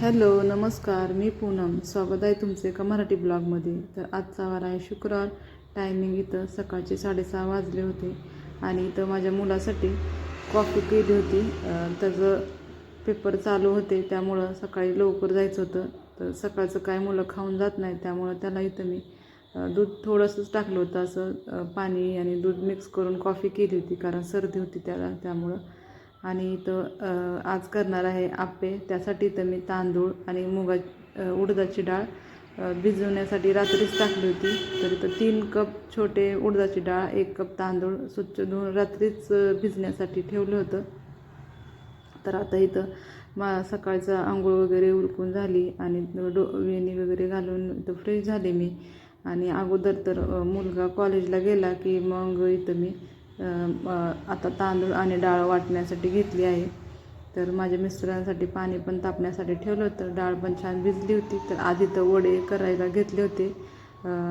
Hello नमस्कार. मी पूनम. स्वागत आहे तुमचे एका मराठी ब्लॉगमध्ये. तर आजचा वार आहे शुक्रवार. टायमिंग इथं सकाळचे साडेसहा वाजले होते आणि इथं माझ्या मुलासाठी कॉफी केली होती. त्याचं पेपर चालू होते त्यामुळं सकाळी लवकर जायचं होतं. तर सकाळचं काय मुलं खाऊन जात नाही त्यामुळं त्याला इथं मी दूध थोडंसंच टाकलं होतं. असं पाणी आणि दूध मिक्स करून कॉफी केली होती कारण सर्दी होती त्याला त्यामुळं आणि इथं आज करणार आहे आप्पे. त्यासाठी इथं मी तांदूळ आणि मुगा उडदाची डाळ भिजवण्यासाठी रात्रीच टाकली होती. तर इथं तीन कप छोटे उडदाची डाळ एक कप तांदूळ स्वच्छ धुवून रात्रीच भिजण्यासाठी ठेवलं होतं. तर आता इथं मा सकाळचं आंघोळ वगैरे उलकून झाली आणि डो वेणी वगैरे घालून इथं फ्रेश झाले मी. आणि अगोदर तर मुलगा कॉलेजला गेला की मग इथं मी आता तांदूळ आणि डाळ वाटण्यासाठी घेतली आहे. तर माझ्या मिस्टरांसाठी पाणी पण तापण्यासाठी ठेवलं होतं. डाळ पण छान भिजली होती. तर आधी तर वडे करायला घेतले होते.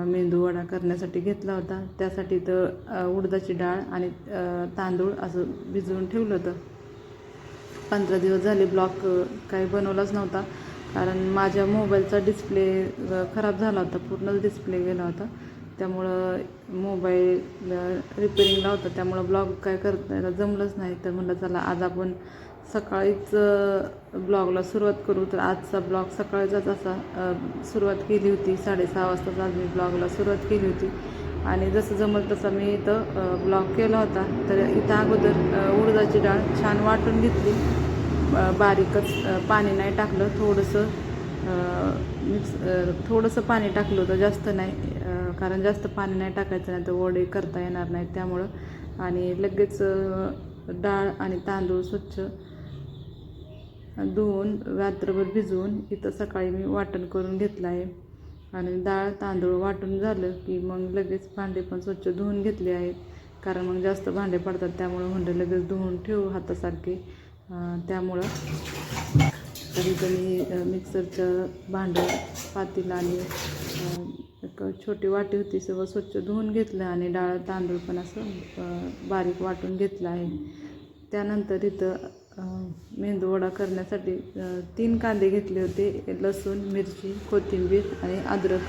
मेंदू वडा करण्यासाठी घेतला होता. त्यासाठी तर उडदाची डाळ आणि तांदूळ असं भिजवून ठेवलं होतं. पंधरा दिवस झाले ब्लॉक काही बनवलाच नव्हता. कारण माझ्या मोबाईलचा डिस्प्ले खराब झाला होता. पूर्णच डिस्प्ले गेला होता. त्यामुळं मोबाईल रिपेरिंगला होता त्यामुळं ब्लॉग काय करता जमलंच नाही. तर म्हणलं चला आज आपण सकाळीच ब्लॉगला सुरुवात करू. तर आजचा ब्लॉग सकाळचाच असा सुरुवात केली होती. साडेसहा वाजताच आज मी ब्लॉगला सुरुवात केली होती. आणि जसं जमल तसा मी इथं ब्लॉग केला होता. तर इथं अगोदर उडदाची डाळ छान वाटून घेतली. बारीकच पाणी नाही टाकलं. थोडंसं मिक्स थोडंसं पाणी टाकलं होतं. जास्त नाही. कारण जास्त पाणी नाही टाकायचं नाही तर वडे करता येणार नाहीत त्यामुळं. आणि लगेच डाळ आणि तांदूळ स्वच्छ धुवून रात्रभर भिजवून इथं सकाळी मी वाटण करून घेतलं आहे. आणि डाळ तांदूळ वाटून झालं की मग लगेच भांडे पण स्वच्छ धुवून घेतले आहेत कारण मग जास्त भांडे पडतात त्यामुळं भांडे लगेच धुवून ठेवू हातासारखे. त्यामुळं तर इथं मिक्सरचं भांडं पातील आणि एक छोटी वाटी होती सगळं स्वच्छ धुवून घेतलं आणि डाळ तांदूळ पण असं बारीक वाटून घेतलं आहे. त्यानंतर इथं मेंदूवडा मेंदू वडा करण्यासाठी तीन कांदे घेतले होते लसूण मिरची कोथिंबीर आणि अद्रक.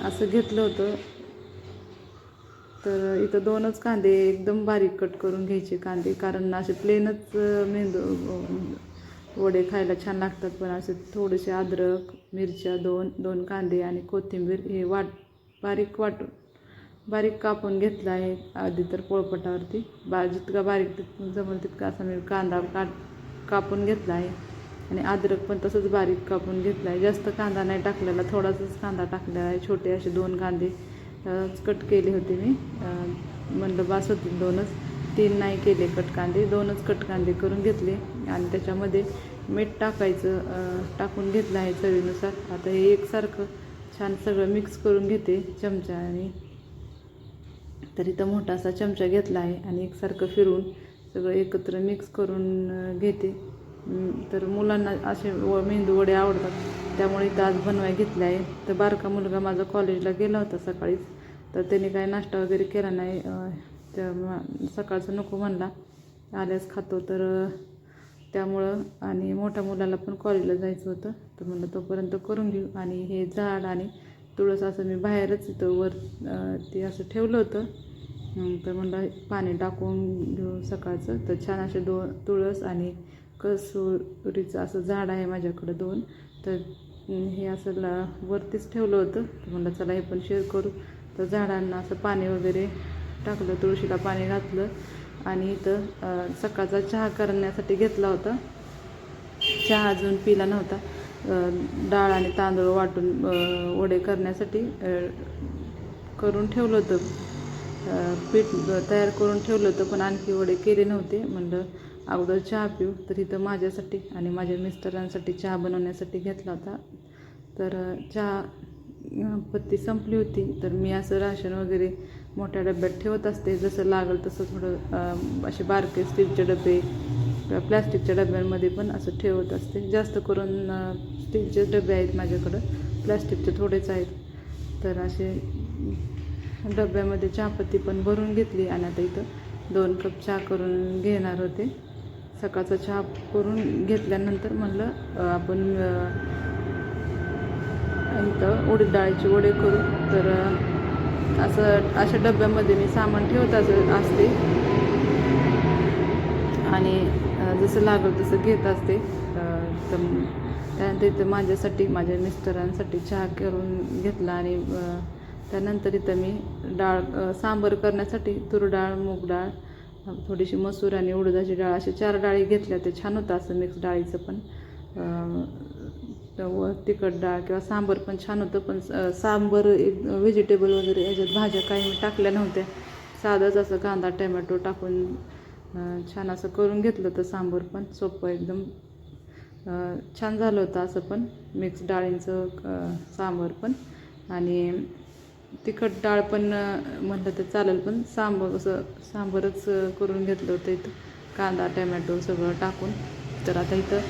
असं घेतलं होतं. तर इथं दोनच कांदे एकदम बारीक कट करून घ्यायचे कांदे कारण असे प्लेनच मेंदू वडे खायला छान लागतात पण असे थोडेसे अद्रक मिरच्या दोन दोन कांदे आणि कोथिंबीर हे वाट बारीक वाटून बारीक कापून घेतलं आहे. आधी तर पोळपटावरती बा जितका बारीक तितकं जमेल तितका असा मी कांदा काट कापून घेतला आहे. आणि अद्रक पण तसंच बारीक कापून घेतला आहे. जास्त कांदा नाही टाकलेला थोडासाच कांदा टाकलेला आहे. छोटे असे दोन कांदे कट केले होते मी. म्हणलं बास दोनच. तीन नाही केले कट कांदे दोनच कट कांदे करून घेतले. आणि त्याच्यामध्ये मीठ टाकायचं टाकून घेतलं आहे चवीनुसार. आता हे एकसारखं छान सगळं मिक्स करून घेते चमच्याने तर इथं मोठा असा चमचा घेतला आहे. आणि एकसारखं फिरून सगळं एकत्र मिक्स करून घेते. तर मुलांना असे व मेंदू वडे आवडतात. त्यामुळे इथं आज बनवाय घेतले आहे. तर बारका मुलगा माझा कॉलेजला गेला होता सकाळीच. तर त्याने काय नाश्ता वगैरे केला नाही. सकाळचं नको म्हणला. आल्यास खातो तर त्यामुळं आणि मोठ्या मुलाला पण कॉलेजला जायचं होतं. तर म्हणलं तोपर्यंत करून घेऊ. आणि हे झाड आणि तुळस असं मी बाहेरच इथं वर ते असं ठेवलं होतं. तर म्हणलं पाणी टाकून घेऊ सकाळचं. तर छान असे दो तुळस आणि कसुरीचं असं झाड आहे माझ्याकडं दोन. तर हे असं ला वरतीच ठेवलं होतं. तर म्हणलं चला हे पण शेअर करू. तर झाडांना असं पाणी वगैरे टाकलं तुळशीला पाणी घातलं आणि इथं सकाळचा चहा करण्यासाठी घेतला होता. चहा अजून पिला नव्हता. डाळ आणि तांदूळ वाटून वडे करण्यासाठी करून ठेवलं होतं. पीठ तयार करून ठेवलं होतं पण आणखी वडे केले नव्हते. म्हणलं अगोदर चहा पिऊ. तर इथं माझ्यासाठी आणि माझ्या मिस्टरांसाठी चहा बनवण्यासाठी घेतला होता. तर चहा पत्ती संपली होती तर मी असं राशन वगैरे मोठ्या डब्यात ठेवत असते. जसं लागेल तसं थोडं असे बारके स्टीलचे डबे किंवा प्लॅस्टिकच्या डब्यांमध्ये पण असं ठेवत असते. जास्त करून स्टीलचे डबे आहेत माझ्याकडं. प्लॅस्टिकचे थोडेच आहेत. तर असे डब्यामध्ये चहापत्ती पण भरून घेतली आणि आता इथं दोन कप चहा करून घेणार होते. सकाळचा चहा करून घेतल्यानंतर म्हणलं आपण इथं उडीद डाळीचे वडे करू तर असं अशा डब्यामध्ये मी सामान ठेवत असं असते. आणि जसं लागलं तसं घेत असते. तर त्यानंतर इथं माझ्यासाठी माझ्या मिस्टरांसाठी चहा करून घेतला आणि त्यानंतर इथं मी डाळ सांबर करण्यासाठी तूर डाळ मूग डाळ थोडीशी मसूर आणि उडदाची डाळ अशी चार डाळी घेतल्या. ते छान होतं असं मिक्स डाळीचं पण. त्यामुळं व तिखट डाळ किंवा सांबर पण छान होतं पण सांबर एक व्हेजिटेबल वगैरे याच्यात भाज्या काही मी टाकल्या नव्हत्या. साधंच असं कांदा टमॅटो टाकून छान असं करून घेतलं होतं सांबर पण. सोपं एकदम छान झालं होतं असं पण. मिक्स डाळींचं अ, सांबर पण. आणि तिखट डाळ पण म्हटलं तर चालेल पण सांबर असं सांबरच करून घेतलं होतं इथं. कांदा टमॅटो सगळं टाकून. तर आता इथं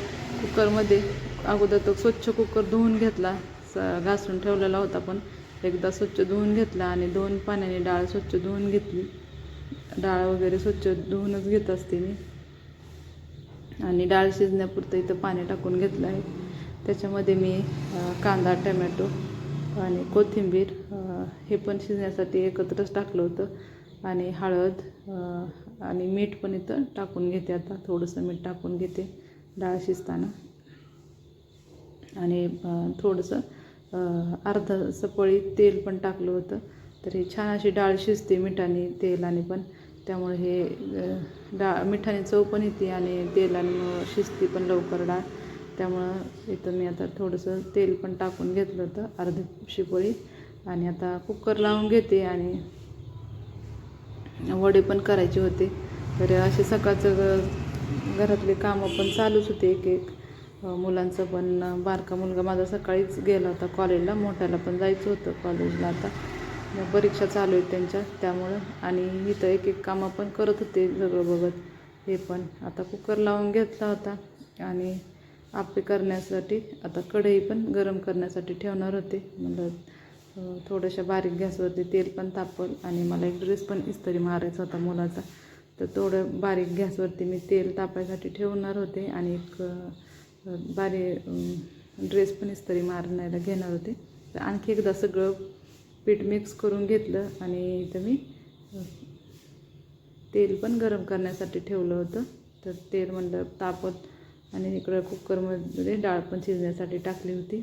कुकरमध्ये अगोदर तो स्वच्छ कुकर धुवून घेतला स घासून ठेवलेला होता पण एकदा स्वच्छ धुवून घेतला आणि दोन पाण्याने डाळ स्वच्छ धुवून घेतली. डाळ वगैरे स्वच्छ धुवूनच घेत असते मी. आणि डाळ शिजण्यापुरतं इथं पाणी टाकून घेतलं आहे. त्याच्यामध्ये मी कांदा टमॅटो आणि कोथिंबीर हे पण शिजण्यासाठी एकत्रच टाकलं होतं. आणि हळद आणि मीठ पण इथं टाकून घेते आता. थोडंसं मीठ टाकून घेते डाळ शिजताना. आणि थोडंसं अ, अर्धा सपळी तेल पण टाकलं होतं. तर हे छान अशी डाळ शिजते मिठाने तेलाने पण. त्यामुळे हे डाळ मिठाने चव पण येते आणि तेलाने शिजते पण लवकर डाळ. त्यामुळं इथं मी आता थोडंसं तेल पण टाकून घेतलं होतं अर्धी शिपळी आणि आता कुकर लावून घेते आणि वडे पण करायचे होते. तर असे सकाळचं घरातले कामं पण चालूच होते एक एक. मुलांचं पण बारका मुलगा माझा सकाळीच गेला होता कॉलेजला मोठ्याला पण जायचं होतं कॉलेजला आता. मग परीक्षा चालू आहेत त्यांच्या त्यामुळं. आणि इथं एक एक कामं पण करत होते सगळं बघत. हे पण. आता कुकर लावून घेतला होता. आणि आपे करण्यासाठी आता कढई पण गरम करण्यासाठी ठेवणार होते. म्हणलं थोड्याशा बारीक गॅसवरती तेल पण तापल. आणि मला एक ड्रेस पण इस्त्री मारायचा होता मुलाचा. तर थोडं बारीक गॅसवरती मी तेल तापायसाठी ठेवणार होते. आणि एक भारी ड्रेस पण इस्त्री मारण्याला घेणार होते. तर आणखी एकदा सगळं पीठ मिक्स करून घेतलं आणि इथं मी तेल पण गरम करण्यासाठी ठेवलं होतं. तर तेल म्हणलं तापत आणि इकडं कुकरमध्ये डाळ पण शिजण्यासाठी टाकली होती.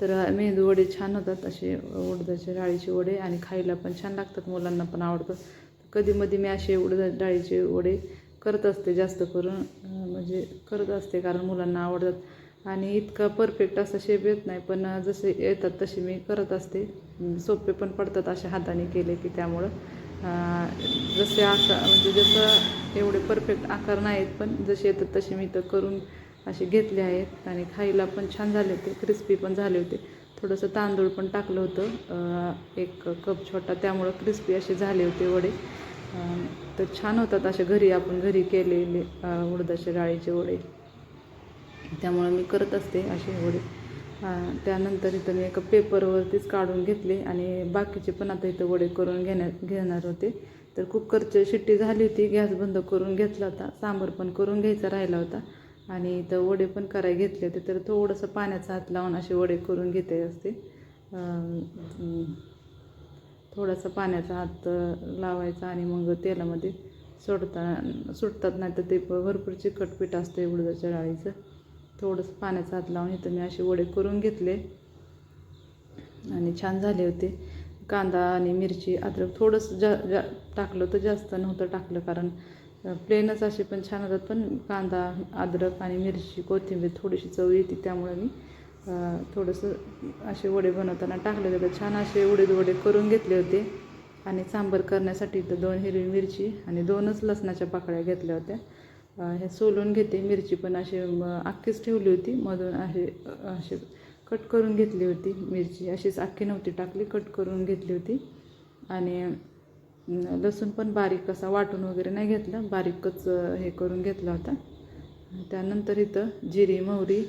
तर मेंदू वडे छान होतात असे उडदाचे डाळीचे वडे आणि खायला पण छान लागतात मुलांना पण आवडतं. कधीमधी मी असे उडद डाळीचे वडे करत असते जास्त करून. म्हणजे करत असते कारण मुलांना आवडतात. आणि इतका परफेक्ट असा शेप येत नाही. पण जसे येतात तसे मी करत असते. सोपे पण पडतात अशा हाताने केले की त्यामुळं. जसे आकार म्हणजे जसं एवढे परफेक्ट आकार नाहीत पण जसे येतात तसे मी तर करून असे घेतले आहेत. आणि खायला पण छान झाले होते. क्रिस्पी पण झाले होते. थोडंसं तांदूळ पण टाकलं होतं. एक कप छोटा. त्यामुळं क्रिस्पी असे झाले होते वडे. तर छान होतात असे घरी आपण घरी केलेले उडदाचे उडदाच्या डाळीचे वडे. त्यामुळं मी करत असते असे वडे. त्यानंतर इथं मी एका पेपरवरतीच काढून घेतले आणि बाकीचे पण आता इथं वडे करून घेण्या घेणार होते. तर कुकरची शिट्टी झाली होती गॅस बंद करून घेतला होता सांबर पण करून घ्यायचा राहिला होता. आणि इथं वडे पण करायला घेतले होते तर थोडंसं पाण्याचा हात लावून असे वडे करून घेते असते. थोडासा पाण्याचा हात लावायचा आणि मग तेलामध्ये सोडता सुटतात नाही तर ते भरपूर चिकट पीठ असतं उडदाच्या डाळीचं. थोडंसं पाण्याचा हात लावून इथं मी असे वडे करून घेतले आणि छान झाले होते. कांदा आणि मिरची अद्रक थोडंसं जा जा टाकलं तर जास्त नव्हतं टाकलं कारण प्लेनच असे पण छान होतात. पण कांदा अद्रक आणि मिरची कोथिंबीर थोडीशी चव येते त्यामुळे मी थोडंसं असे वडे बनवताना टाकले होते. छान असे उडीद वडे करून घेतले होते. आणि सांबर करण्यासाठी इथं दोन हिरवी मिरची आणि दोनच लसणाच्या पाकळ्या घेतल्या होत्या. हे सोलून घेते. मिरची पण अशी अख्खीच ठेवली होती. मधून असे असे कट करून घेतली होती मिरची. अशीच अख्खी नव्हती टाकली कट करून घेतली होती. आणि लसूण पण बारीक असा वाटून वगैरे नाही घेतला. बारीकच हे करून घेतला होता. त्यानंतर इथं जिरी मोहरी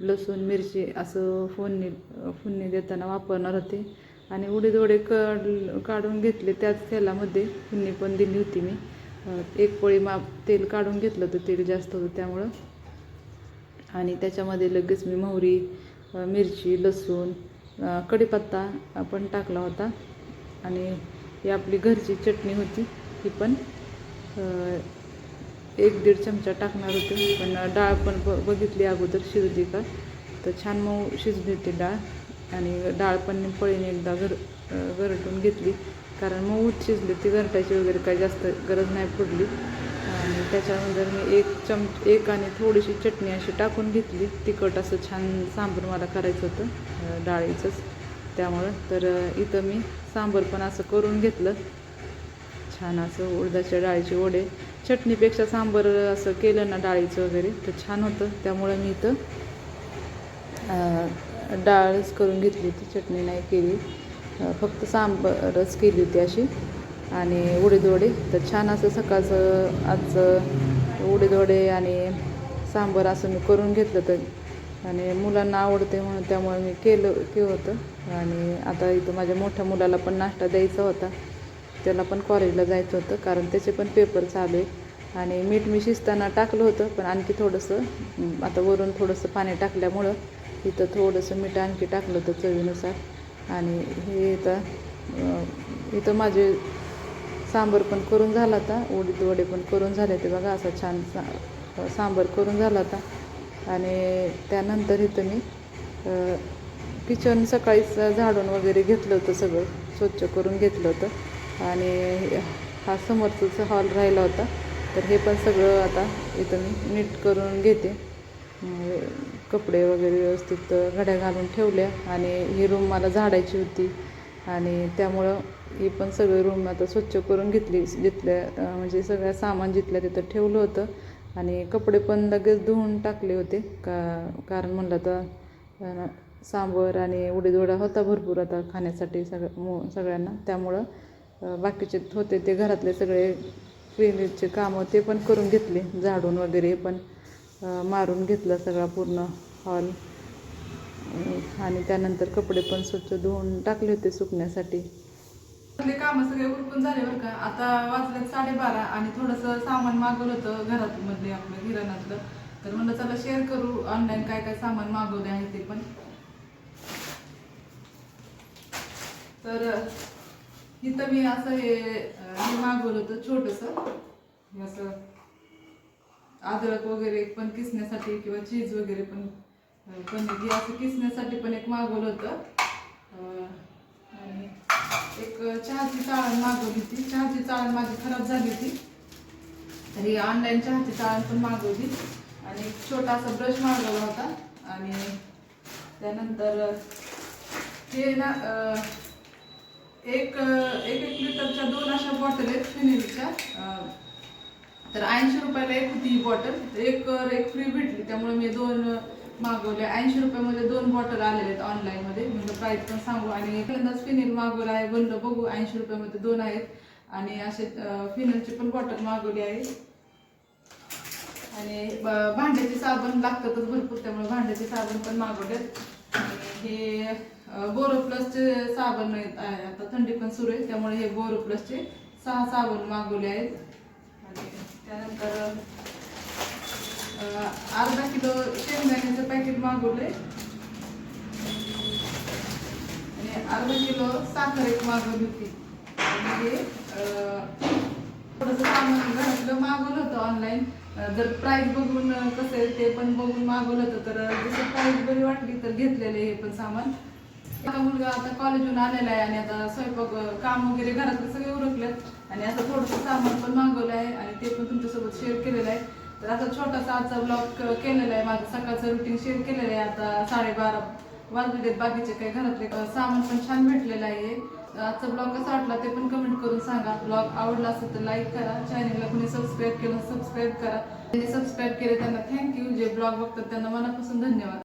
लसूण मिरची असं फोडणी फोडणी देताना वापरणार होते. आणि उडीद वडे कड काढून घेतले त्याच तेलामध्ये. फोडणी पण दिली होती मी. एक पोळी माप तेल काढून घेतलं होतं तेल जास्त होतं त्यामुळं. आणि त्याच्यामध्ये लगेच मी मोहरी मिरची लसूण कढीपत्ता पण टाकला होता. आणि ही आपली घरची चटणी होती ही पण एक दीड चमचा टाकणार होते. पण डाळ पण ब बघितली अगोदर शिजली का? तर छान मऊ शिजली होती डाळ. आणि डाळ पण पळीने एकदा घर गरटून घेतली. कारण मऊ शिजली ती घरटायची वगैरे काही जास्त गरज नाही पडली. आणि त्याच्यानंतर मी एक चम एक आणि थोडीशी चटणी अशी टाकून घेतली. तिखट असं छान सांबर मला करायचं होतं डाळीचंच. त्यामुळं तर इथं मी सांबर पण असं करून घेतलं. छान असं उडदाच्या डाळीचे वडे. चटणीपेक्षा सांबर असं केलं ना डाळीचं वगैरे तर छान होतं. त्यामुळं मी इथं डाळच करून घेतली होती. चटणी नाही केली. फक्त सांबरच केली होती अशी. आणि उडीद वडे तर छान असं सकाळचं आजचं उडीद वडे आणि सांबर असं मी करून घेतलं तर. आणि मुलांना आवडते म्हणून त्यामुळे मी केलं केलं होतं. आणि आता इथं माझ्या मोठ्या मुलाला पण नाश्ता द्यायचा होता. त्याला पण कॉलेजला जायचं होतं कारण त्याचे पण पेपर चालू आहे आणि मीठ मी शिजताना टाकलं होतं पण आणखी थोडंसं आता वरून थोडंसं पाणी टाकल्यामुळं इथं थोडंसं मीठ आणखी टाकलं होतं चवीनुसार. आणि हे इथं इथं माझे सांबर पण करून झाला होता उडीद वडे पण करून झाले ते बघा असा छान सा सांबर करून झाला होता. आणि त्यानंतर इथं मी किचन सकाळीच झाडून वगैरे घेतलं होतं सगळं स्वच्छ करून घेतलं होतं. आणि हा समोरचा हॉल राहिला होता. तर हे पण सगळं आता इथं मी नीट करून घेते. कपडे वगैरे व्यवस्थित घड्या घालून ठेवल्या आणि ही रूम मला झाडायची होती. आणि त्यामुळं ही पण सगळी रूम आता स्वच्छ करून घेतली जिथल्या म्हणजे सगळं सामान जिथल्या तिथं ठेवलं होतं. आणि कपडे पण लगेच धुवून टाकले होते. का कारण म्हणलं तर सांबर आणि उडीदोडा होता भरपूर आता खाण्यासाठी सगळं मो सगळ्यांना. त्यामुळं बाकीचे होते ते घरातले सगळे क्लिनिकचे कामं ते पण करून घेतले झाडून वगैरे पण मारून घेतलं सगळा पूर्ण हॉल. आणि त्यानंतर कपडे पण स्वच्छ धुवून टाकले होते सुकण्यासाठी. कामं सगळे उरकून झाले बरं का? आता वाजल्यात साडेबारा आणि थोडंसं सामान मागवलं होतं घरातमध्ये आपलं किराणातलं. तर म्हणलं चला शेअर करू ऑनलाईन काय काय सामान मागवले आहे ते पण. तर इथं मी असं हे हे मागवलं होतं छोटंसं. असं अद्रक वगैरे पण किसण्यासाठी किंवा चीज वगैरे पण अं, पनीर हे असं किसण्यासाठी पण एक मागवलं होतं. आणि एक चहाची चाळण मागवली होती. चहाची चाळण माझी खराब झाली होती. तर ही ऑनलाईन चहाची चाळण पण मागवली. आणि एक छोटासा ब्रश मागवला होता. आणि त्यानंतर हे ना एक एक एक लिटरच्या दोन अशा बॉटल आहेत फिनिलच्या. तर ऐंशी रुपयाला एक होती ही बॉटल. एक एक फ्री भेटली. त्यामुळे मी दोन मागवल्या. ऐंशी रुपयामध्ये दोन बॉटल आलेले आहेत ऑनलाईनमध्ये म्हणजे प्राईस पण सांगू. आणि पहिल्यांदाच फिनेल मागवलं आहे. बनलं बघू. ऐंशी रुपयामध्ये दोन आहेत. आणि असे अं, पण बॉटल मागवली आहे. आणि भांड्याचे साबण लागतातच भरपूर. त्यामुळे भांड्याचे साबण पण मागवलेत आहेत हे बोरो प्लसचे साबण आहे. आता थंडी पण सुरू आहे त्यामुळे हे बोरो प्लसचे सहा साबण मागवले आहेत. आणि त्यानंतर अर्धा किलो शेंगदाण्याचं पॅकेट मागवले आणि अर्धा किलो साखर एक मागवली होती. म्हणजे थोडंसं सामान घरातलं मागवलं होतं ऑनलाईन जर प्राईस बघून कसं आहे ते पण बघून मागवलं होतं तर जसं प्राईस बरी वाटली तर घेतलेलं हे पण सामान. आता मुलगा आता कॉलेजहून आलेला आहे आणि आता स्वयंपाक काम वगैरे घरातले सगळे उरकलेत आणि असं थोडंसं सामान पण मागवलं आहे आणि ते पण तुमच्यासोबत शेअर केलेलं आहे. तर आता छोटासा आजचा ब्लॉग केलेला आहे. माझं सकाळचं रुटीन शेअर केलेलं आहे. आता साडेबारा वाजलेले बाकीचे काही घरातले सामान पण छान भेटलेलं आहे. आजचा ब्लॉग कसा वाटला ते पण कमेंट करून सांगा. ब्लॉग आवडला असेल तर लाईक करा. चॅनलला कुणी सबस्क्राईब केलं सबस्क्राईब करा. ज्यांनी सबस्क्राईब केले त्यांना थँक्यू जे ब्लॉग बघतात त्यांना मनापासून धन्यवाद.